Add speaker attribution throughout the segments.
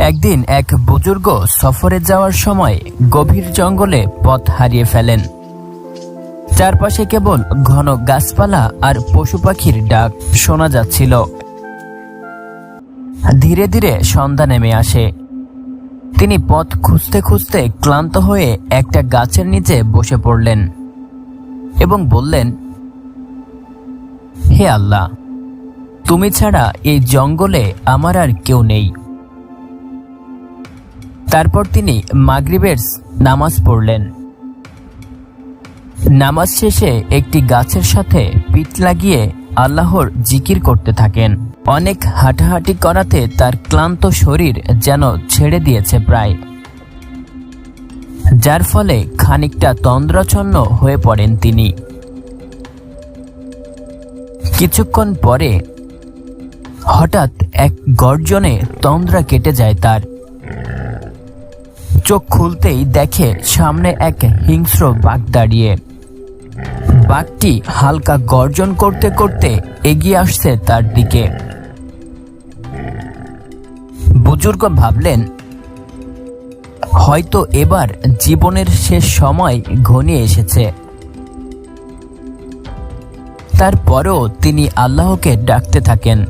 Speaker 1: একদিন এক বুজুর্গ সফরে যাওয়ার সময় গভীর জঙ্গলে পথ হারিয়ে ফেলেন। চারপাশে কেবল ঘন গাছপালা আর পশু পাখির ডাক শোনা যাচ্ছিল। ধীরে ধীরে সন্ধ্যা নেমে আসে। তিনি পথ খুঁজতে খুঁজতে ক্লান্ত হয়ে একটা গাছের নিচে বসে পড়লেন এবং বললেন, হে আল্লাহ, তুমি ছাড়া এই জঙ্গলে আমার আর কেউ নেই। তারপর তিনি মাগরিবের নামাজ পড়লেন। নামাজ শেষে একটি গাছের সাথে পিঠ লাগিয়ে আল্লাহর জিকির করতে থাকেন। অনেক হাঁটাহাঁটি করাতে তার ক্লান্ত শরীর যেন ছেড়ে দিয়েছে প্রায়। যার ফলে খানিকটা তন্দ্রাচ্ছন্ন হয়ে পড়েন তিনি। কিছুক্ষণ পরে হঠাৎ এক গর্জনে তন্দ্রা কেটে যায় তার। চোখ খুলতেই দেখে সামনে এক হিংস্র বাঘ দাঁড়িয়ে। বাঘটি হালকা গর্জন করতে করতে এগিয়ে আসছে তার দিকে। বুজুর্গ ভাবলেন, হয়তো এবার জীবনের শেষ সময় ঘনিয়ে এসেছে। তারপরও তিনি আল্লাহকে ডাকতে থাকেন।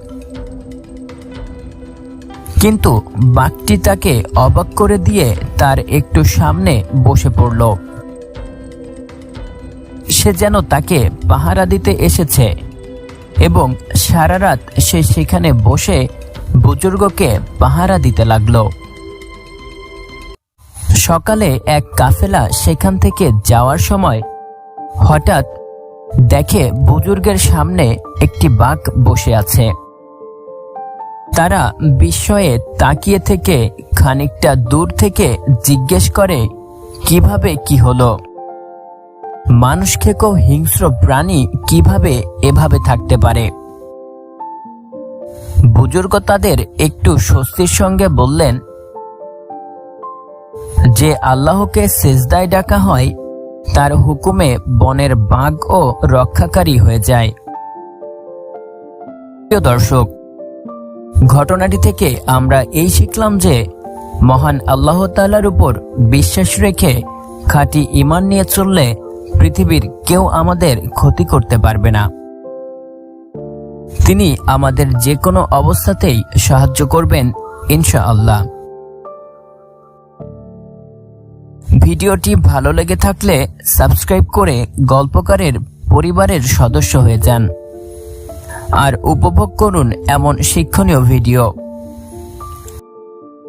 Speaker 1: কিন্তু বাঘটি তাকে অবাক করে দিয়ে তার একটু সামনে বসে পড়ল। সে যেন তাকে পাহারা দিতে এসেছে এবং সারা রাত সে সেখানে বসে বুজুর্গকে পাহারা দিতে লাগল। সকালে এক কাফেলা সেখান থেকে যাওয়ার সময় হঠাৎ দেখে বুজুর্গের সামনে একটি বাঘ বসে আছে। তারা বিস্ময়ে তাকিয়ে থেকে খানিকটা দূর থেকে জিজ্ঞেস করে, কীভাবে কি হলো? মানুষ খেকো হিংস্র প্রাণী কীভাবে এভাবে থাকতে পারে? বুজুর্গ তাদের একটু স্বস্তির সঙ্গে বললেন, যে আল্লাহকে সেজদায় ডাকা হয়, তার হুকুমে বনের বাঘ ও রক্ষাকারী হয়ে যায়। প্রিয় দর্শক ঘটনাটি থেকে আমরা এই শিখলাম যে মহান আল্লাহ তাআলার উপর বিশ্বাস রেখে খাঁটি ইমান নিয়ে চললে পৃথিবীর কেউ আমাদের ক্ষতি করতে পারবে না। তিনি আমাদের যে কোনো অবস্থাতেই সাহায্য করবেন, ইনশাআল্লাহ। ভিডিওটি ভালো লেগে থাকলে সাবস্ক্রাইব করে গল্পকারের পরিবারের সদস্য হয়ে যান। আর উপভোগ করুন এমন শিক্ষণীয় ভিডিও।